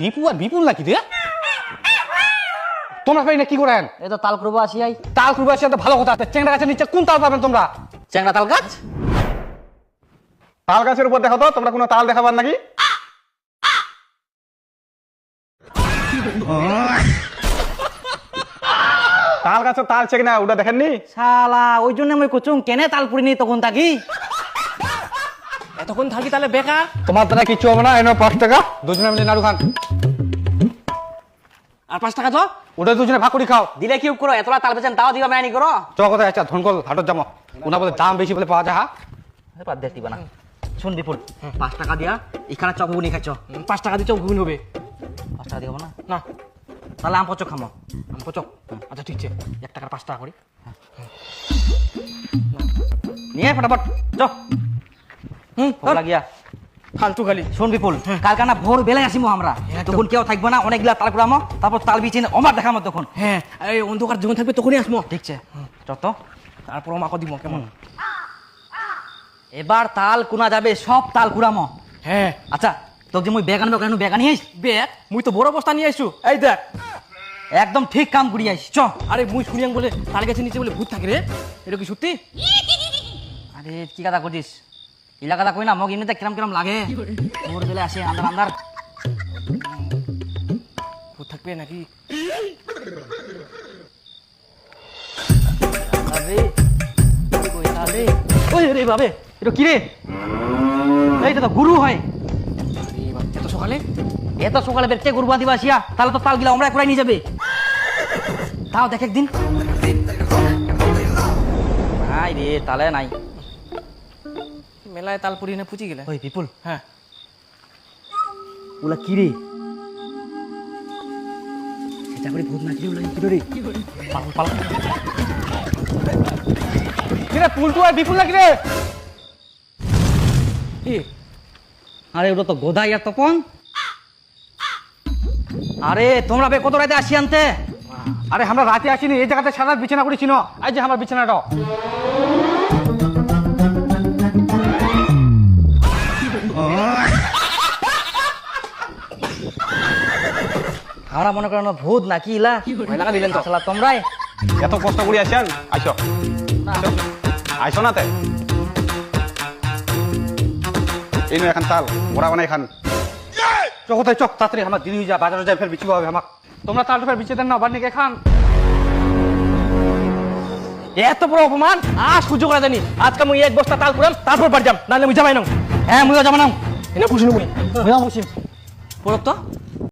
বিপু আর বিপুল নাকি রে? তোমরা পাই না কি করেন? এই তো তাল করব আসি আই। তাল করবে আসে ভালো কথা চেংড়া গাছের নিচে কোন তাল পাবেন তোমরা? চ্যাংড়া তাল গাছ? তাল গাছের উপর দেখো তো তোমরা কোনো তাল দেখাবার নাকি? তাল গাছের তাল চেক না ওটা দেখেননি? শালা ওই জন্য আমি কুচুং কেনে তাল পুরিনি তখন তাকি এতক্ষণ থাকি তাহলে বেকার? তোমার দ্বারা কিছু হবে না এনে পাঁচ টাকা। দুজনে মিলে নাড়ু খান। আর পাঁচ টাকা তো ওটা দুজনে ভাগ করে খাও। দিলে কি করো এতলা তাল বেচেন তাও দিবা মায়ানি করো? চ কথা আচ্ছা ধনকল হাটত যাব। ওনা বলে দাম বেশি বলে পাওয়া যায় হা? বাদ দিয়ে দিবা না। শুন বিপুল পাঁচ টাকা দিয়া এখানে চক ঘুগনি খাচ্ছ পাঁচ টাকা দিচ্ছ ঘুমিন হবে। পাঁচ টাকা দিব না? না। তাহলে আম পচক খামো। আম পচক আচ্ছা ঠিক আছে। এক টাকার পাঁচ টাকা করি। নিয়ে ফটাফট চ। ফালতু খালি শোন বিপুল কালকা না ভোর বেলায় আসিমো আমরা। তখন কেউ থাকব না অনেকগুলা তাল তারপর তাল অমার দেখামো তখন। হ্যাঁ এই অন্ধকার যখন থাকবে তখনই আসব। ঠিকছে যত। তারপর মাকে দিব কেমন? এবার তাল কুনা যাবে সব তাল কুড়ামো। হ্যাঁ। আচ্ছা তোকে যে মুই বেগান বেগান বেগান নিয়ে বেগ মুই তো বড় বস্তা নিয়ে আইসু। এই দেখ। একদম ঠিক কাম করি আইস চ। আরে মুই শুনিয়াং বলে তাল গাছের নিচে বলে ভূত থাকে রে। এটা কি সত্যি? আরে কি কথা করছিস ইলা কথা কই না মোক এমনিতে কিরম কিরম লাগে। ভোর বেলা আসে আন্দার আন্দার থাকবে নাকি? আরে কই তালে ওই রে বাবে এটা কি রে এইটা তো গুরু হয়। এত সকালে এত সকালে বেরতে গুরু বাঁধিবা আসিয়া তাহলে তো তাল গিলা আমরা করে নিয়ে যাবে। তাও দেখ একদিন। নাই রে তালে নাই। মেলায় তাল পুরি না পুচি গেলে। ওই বিপুল। হ্যাঁ। ওলা কি রে? সেটা করে ভূত নাকি ওলা কি রে? পাল পাল কিরে পুলটু আর বিপুল নাকি রে? কি আরে ওটা তো গোদাই আর তপন। আরে তোমরা বে কত রাতে আসি আনতে? আরে আমরা রাতে আসিনি এই জায়গাতে সারা বিছানা করেছি না এই যে আমার বিছানাটা। আমরা মনে করেন ভূত নাকি ইলা? লাগা দিলেন তো। আসলা তোমরাই। এত কষ্ট করে আসেন আইসো। আইসো না তে। এই নো এখন তাল ওরা বানাই খান চ কোথায়? চক তাড়াতাড়ি আমার দিন যা বাজারে যাই ফের বিচিব হবে আমার তোমরা তালটা ফের বিচে দেন না বাড়ি নিয়ে খান এত বড় অপমান আর সহ্য করা জানি আজকে মুই এক বস্তা তাল পুরাম তারপর বাড়ি যাম নাহলে মুই যাবাই না। হ্যাঁ মুইও যাব না। এনে খুশি মুই মুইও পড়ক তো।